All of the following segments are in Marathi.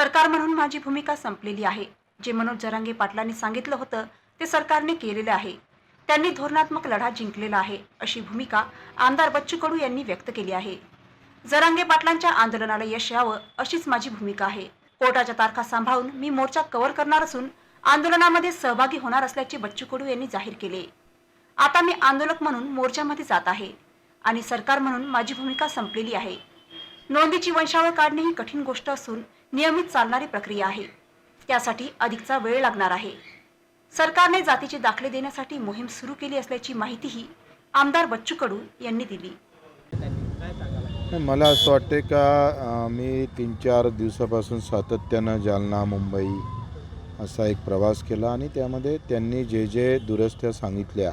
सरकार म्हणून माझी भूमिका संपलेली आहे. जे मनोज जरांगे पाटलांनी सांगितलं होतं ते सरकारने केलेलं आहे. त्यांनी धोरणात्मक लढा जिंकलेला आहे अशी भूमिका आमदार बच्चू कडू यांनी व्यक्त केली आहे. जरांगे पाटलांच्या आंदोलनाला यश यावं अशीच माझी भूमिका आहे. कोर्टाच्या तारखा सांभाळून मी मोर्चा कव्हर करणार असून आंदोलनामध्ये सहभागी होणार असल्याचे बच्चू कडू यांनी जाहीर केले. आता मी आंदोलक म्हणून मोर्चामध्ये जात आहे आणि सरकार म्हणून माझी भूमिका संपलेली आहे. नोंदीची वंशावळ काढणे ही कठीण गोष्ट असून नियमित चालणारी प्रक्रिया आहे. त्यासाठी अधिकचा वेळ लागणार आहे. सरकारने जातीचे दाखले देण्यासाठी मोहीम सुरू केली असल्याची माहितीही आमदार बच्चू कडू यांनी दिली. मला असं वाटते का मी तीन चार दिवसापासून सातत्यानं जालना मुंबई असा एक प्रवास केला आणि त्यामध्ये त्यांनी जे जे दुरस्त्या सांगितल्या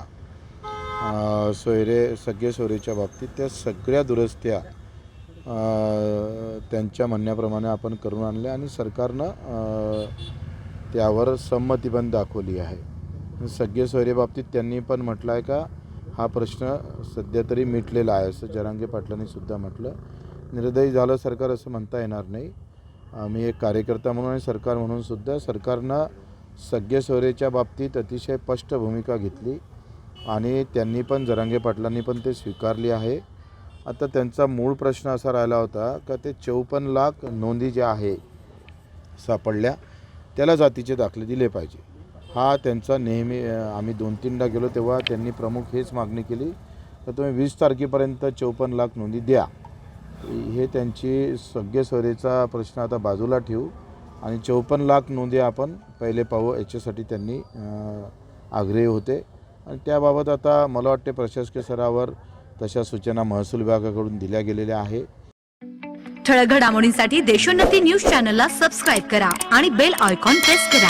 सोयरे सगळे सोयरेच्या बाबतीत त्या सगळ्या दुरस्त्या त्यांच्या म्हणण्याप्रमाणे आपण करून आणले आणि सरकारनं त्यावर संमती पण दाखवली आहे. सगळे सोयरेबाबतीत त्यांनी पण म्हटलं आहे का हा प्रश्न सध्या तरी मिटलेला आहे असं जरांगे पाटलांनी सुद्धा म्हटलं. निर्दयी झालं सरकार असं म्हणता येणार नाही. मी एक कार्यकर्ता म्हणून आणि सरकार म्हणून सुद्धा सरकारनं सगळे सोयरेच्या बाबतीत अतिशय स्पष्ट भूमिका घेतली. आणि त्यांनी पण जरांगे पाटलांनी पण ते स्वीकारली आहे. आता त्यांचा मूळ प्रश्न असा राहिला होता का ते चौपन्न लाख नोंदी ज्या आहे सापडल्या त्याला जातीचे दाखले दिले पाहिजे. हा त्यांचा नेहमी आम्ही दोन तीनदा गेलो तेव्हा त्यांनी प्रमुख हेच मागणी केली तर तुम्ही वीस तारखेपर्यंत चौपन्न लाख नोंदी द्या. हे त्यांची सगळे प्रश्न आता बाजूला ठेवू आणि चौपन्न लाख नोंदी आपण पहिले पाहू याच्यासाठी त्यांनी आग्रही होते. आणि त्याबाबत आता मला वाटते प्रशासकीय स्तरावर तशा सूचना महसूल विभागाकडून दिल्या गेलेल्या आहे ठळक घडामोडींसाठी देशोन्नती न्यूज चॅनलला सबस्क्राईब करा आणि बेल आयकॉन प्रेस करा.